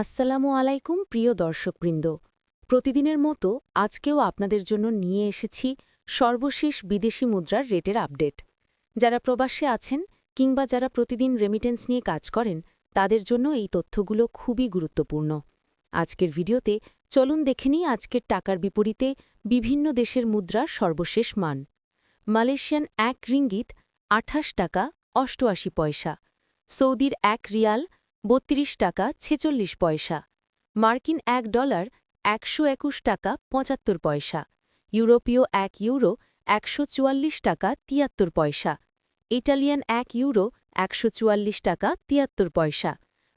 আসসালামু আলাইকুম, প্রিয় দর্শকবৃন্দ। প্রতিদিনের মতো আজকেও আপনাদের জন্য নিয়ে এসেছি সর্বশেষ বিদেশি মুদ্রার রেটের আপডেট। যারা প্রবাসে আছেন কিংবা যারা প্রতিদিন রেমিটেন্স নিয়ে কাজ করেন, তাদের জন্য এই তথ্যগুলো খুবই গুরুত্বপূর্ণ। আজকের ভিডিওতে চলুন দেখে নিই আজকের টাকার বিপরীতে বিভিন্ন দেশের মুদ্রার সর্বশেষ মান। মালয়েশিয়ান এক রিঙ্গিত আঠাশ টাকা অষ্টআশি পয়সা, সৌদির এক রিয়াল বত্রিশ টাকা ছেচল্লিশ পয়সা। মার্কিন এক ডলার একশো একুশ টাকা পঁচাত্তর পয়সা। ইউরোপীয় এক ইউরো একশো চুয়াল্লিশ টাকা তিয়াত্তর পয়সা। ইটালিয়ান এক ইউরো একশো চুয়াল্লিশ টাকা তিয়াত্তর পয়সা।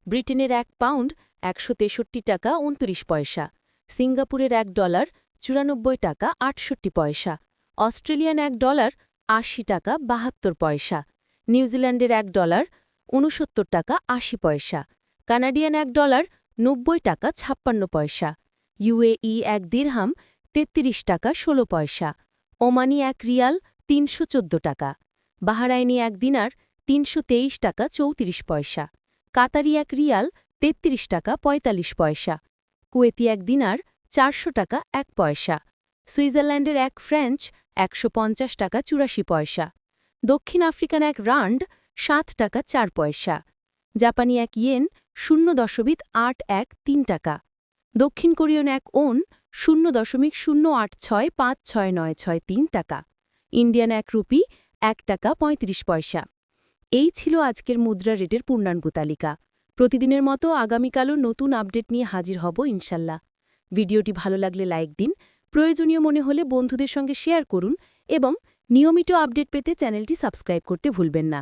ব্রিটেনের এক পাউন্ড একশো তেষট্টি টাকা উনত্রিশ পয়সা। সিঙ্গাপুরের এক ডলার চুরানব্বই টাকা আটষট্টি পয়সা। অস্ট্রেলিয়ান এক ডলার আশি টাকা বাহাত্তর পয়সা। নিউজিল্যান্ডের এক ডলার উনসত্তর টাকা আশি পয়সা, কানাডিয়ান এক ডলার নব্বই টাকা ছাপ্পান্ন পয়সা, ইউএই এক দিরহাম তেত্রিশ টাকা ষোলো পয়সা, ওমানি এক রিয়াল তিনশো চোদ্দ টাকা, বাহারাইনি এক দিনার তিনশো তেইশ টাকা চৌত্রিশ পয়সা, কাতারি এক রিয়াল তেত্রিশ টাকা পঁয়তাল্লিশ পয়সা, কুয়েতি এক দিনার চারশো টাকা এক পয়সা, সুইজারল্যান্ডের এক ফ্রেঞ্চ একশো পঞ্চাশ টাকা চুরাশি পয়সা, দক্ষিণ আফ্রিকান এক রান্ড সাত টাকা চার পয়সা। জাপানি এক ইয়েন শূন্য দশমিক আট এক তিন টাকা। দক্ষিণ কোরিয়ান এক ওন শূন্য দশমিক শূন্য আট ছয় পাঁচ ছয় নয় ছয় তিন টাকা। ইন্ডিয়ান এক রুপি এক টাকা পঁয়ত্রিশ পয়সা। এই ছিল আজকের মুদ্রা রেটের পূর্ণাঙ্গ তালিকা। প্রতিদিনের মতো আগামীকালও নতুন আপডেট নিয়ে হাজির হব ইনশাল্লাহ। ভিডিওটি ভালো লাগলে লাইক দিন, প্রয়োজনীয় মনে হলে বন্ধুদের সঙ্গে শেয়ার করুন এবং নিয়মিত আপডেট পেতে চ্যানেলটি সাবস্ক্রাইব করতে ভুলবেন না।